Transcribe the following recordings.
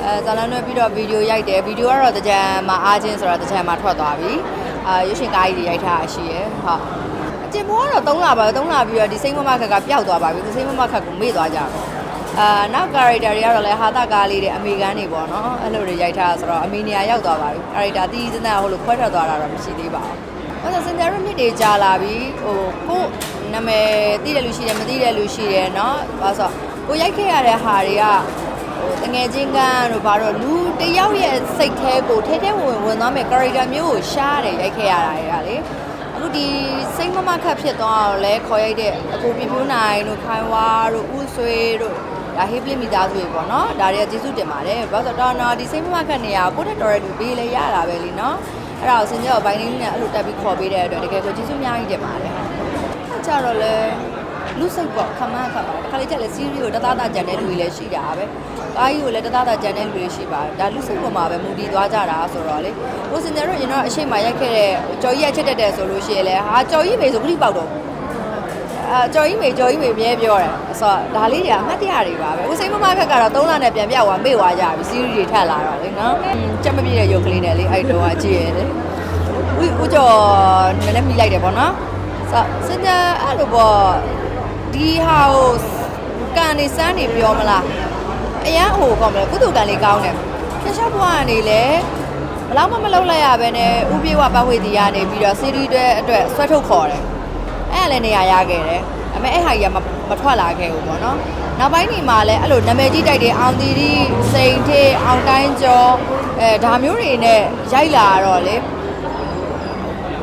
အဲဇာလန်နဲ့ပြီးတော့ဗီဒီယိုရိုက်တယ်ဗီဒီယိုကတော့တကြံမှာအားချင်းဆိုတော့တကြံမှာထွက်သွားပြီအာရွှေရှင်ကားကြီးတွေရိုက်ထားတာရှိရယ်ဟုတ်အကျင်ဘောကတော့3လပါပဲ3လပြီးတော့ဒီစိမ့်မမခက်ကပျောက်သွားပါပြီဒီစိမ့်မမခက်ကိုမေ့သွားကြတော့အာနောက် character တွေကတော့လည်းဟာတာကားလေးတွေအမေကန်တွေပေါ့နော်အဲ့လိုတွေရိုက်ထားတာဆိုတော့အမေနေရာရောက်သွားပါပြီ character တီးစတဲ့ဟိုလိုခွဲထွက်သွားတာတော့မရှိသေးပါဘူးအဲ့ဒါစင်တာရမြစ်တွေကြာလာပြီဟိုကိုနာမည်သိတဲ့လူရှိတယ်မသိတဲ့လူရှိတယ်เนาะဘာလို့ဆိုတော့ကိုရိုက်ခဲ့ရတဲ့ဟာတွေက ဟို တငယ်ချင်းကန်းတို့ဘာလို့လူတယောက်ရဲ့စိတ်แท้ကိုထဲထဲဝင်ဝင်သွားမယ် character မျိုးကိုရှားတယ်ရိုက်ခဲ့ရတာတွေကလေအခုဒီစိတ်မမခတ်ဖြစ်သွားတော့လဲခေါ်ရိုက်တဲ့အကိုပြပြိုးနိုင်တို့ခိုင်ဝါတို့ဥဆွေတို့ဒါဟေးပလစ်မိသားစုတွေပေါ့နော်ဒါတွေကကျေးဇူးတင်ပါတယ်ဘာလို့ဆိုတော့တော့ဒီစိတ်မမခတ်နေရကိုတဲ့တော်ရတူပေးလဲရတာပဲလीနော်အဲ့ဒါကိုစင်ကြောဘိုင်းလေးနဲ့အဲ့လိုတက်ပြီးခေါ်ပေးတဲ့အတွက်တကယ်ကိုကျေးဇူးအများကြီးတင်ပါတယ်အဲ့ကြတော့လဲ လူစိတ်ပေါ့ခမန်းခတ်ပါခါလေးချက်လဲစီးရီးကိုတသားသားကြံတဲ့လူတွေလည်းရှိတာပဲကားကြီးကိုလည်းတသားသားကြံတဲ့လူတွေရှိပါတယ်ဒါလူစိတ်ပေါ်မှာပဲမူတည်သွားကြတာဆိုတော့လေဟိုစင်တယ်တို့ရင်တော့အရှိမရိုက်ခဲ့တဲ့ကြော်ကြီးရချက်တက်တယ်ဆိုလို့ရှိရင်လဲဟာကြော်ကြီးမေဆိုခလိပေါက်တော့အာကြော်ကြီးမေကြော်ကြီးမေမြဲပြောတယ်ဆိုတော့ဒါလေးတွေကအမှတ်တရတွေပါပဲဟိုစိတ်မမခက်ကတော့3လနဲ့ပြန်ပြောက်သွားမေ့သွားကြပြီစီးရီးတွေထက်လာတော့လေနော်ချက်မပြည့်တဲ့ရုပ်ကလေးနဲ့လေအဲ့တော့အကြည့်ရတယ်ဦးဦးကျော်နည်းနည်းမိလိုက်တယ်ပေါ့နော်ဆိုစင်တယ်အဲ့လိုပေါ့ ဒီဟာကိုကန်နေစမ်းနေပြောမလားအရန်ဟိုကောင်းမလဲကုသကန်လေးကောင်းတယ်ဖျက်ရှောက်ဘွားကနေလေဘလောက်မှမလုပ်လိုက်ရဘဲနဲ့ဥပြေဝပတ်ဝေတီကနေပြီးတော့စီရီတွေအတွက်ဆွဲထုတ်ခေါ်တယ်အဲ့ဒါလည်းနေရာရခဲ့တယ်ဒါပေမဲ့အဲ့ဟာကြီးကမမထွက်လာခဲ့ဘူးပေါ့နော်နောက်ပိုင်းဒီမှာလည်းအဲ့လိုနာမည်ကြီးတိုက်တွေအောင်တီတီစိန်ထေးအောင်တိုင်းကျော်အဲဒါမျိုးတွေနဲ့ရိုက်လာတော့လေဘယ်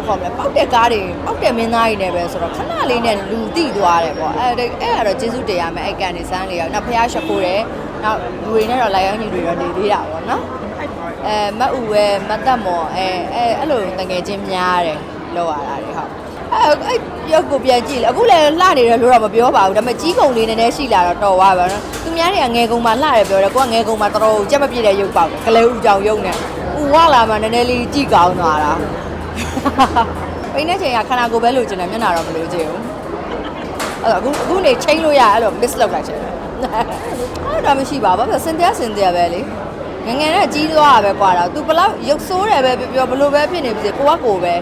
ခေါ်မလဲပောက်တဲ့ကားတွေပောက်တဲ့မင်းသားတွေနဲ့ပဲဆိုတော့ခဏလေးနဲ့လူတိသွားတယ်ပေါ့အဲအဲ့အဲ့ကတော့ကျေးဇူးတင်ရမယ်အဲ့ကန်နေစမ်းလေးရောနောက်ဖះရှခိုးတယ်နောက်လူတွေနဲ့တော့လိုက်ရောက်ညီတွေတော့နေသေးတာပေါ့နော်အဲမတ်ဦးပဲမတ်သက်မော်အဲအဲအဲ့လိုတငယ်ချင်းများတယ်လောက်ရတာတွေဟုတ်အဲအဲ့ရုပ်ကိုပြန်ကြည့်လေအခုလည်းလှနေတယ်လို့တော့မပြောပါဘူးဒါပေမဲ့ကြီးကုံလေးနည်းနည်းရှိလာတော့တော်သွားပါတော့သူများတွေကငယ်ကုံမှာလှတယ်ပြောတယ်ကိုကငယ်ကုံမှာတော်တော်ကြက်မပြည့်တဲ့ရုပ်ပေါက်ကလေးဦးကြောင်ရုပ်နဲ့ဦးဝလာမှနည်းနည်းလေးကြည့်ကောင်းသွားတာ ပိန်းတဲ့ချိန်ကခန္ဓာကိုယ်ပဲလိုချင်တယ်မျက်နှာတော့မလိုချင်ဘူးအဲ့တော့အခုအခုနေချိန်လို့ရအဲ့လို miss လုပ်လိုက်ချင်တယ်အဲ့ဒါမရှိပါဘူးဘာဖြစ်စင်တရားစင်တရားပဲလေငယ်ငယ်နဲ့ကြီးသွားတာပဲကွာတော့ तू ဘလောက်ရုပ်ဆိုးတယ်ပဲပြောဘလို့ပဲဖြစ်နေပြီစေကိုကကိုပဲ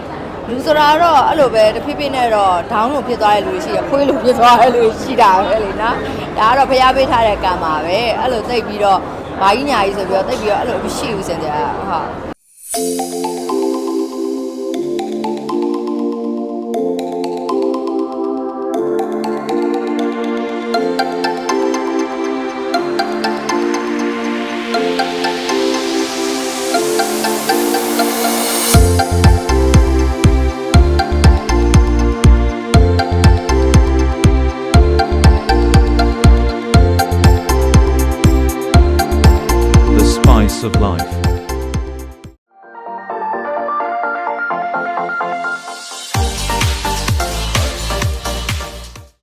လူဆိုတာတော့အဲ့လိုပဲတဖြည်းဖြည်းနဲ့တော့ down လို့ဖြစ်သွားတဲ့လူတွေရှိတယ်ခွေးလို့ဖြစ်သွားတဲ့လူတွေရှိတာပဲလေနော်ဒါကတော့ဖျားပေးထားတဲ့ကံပါပဲအဲ့လိုသိပ်ပြီးတော့ဘာကြီးညာကြီးဆိုပြီးတော့သိပ်ပြီးတော့အဲ့လိုမရှိဘူးစင်တရားဟုတ် of life.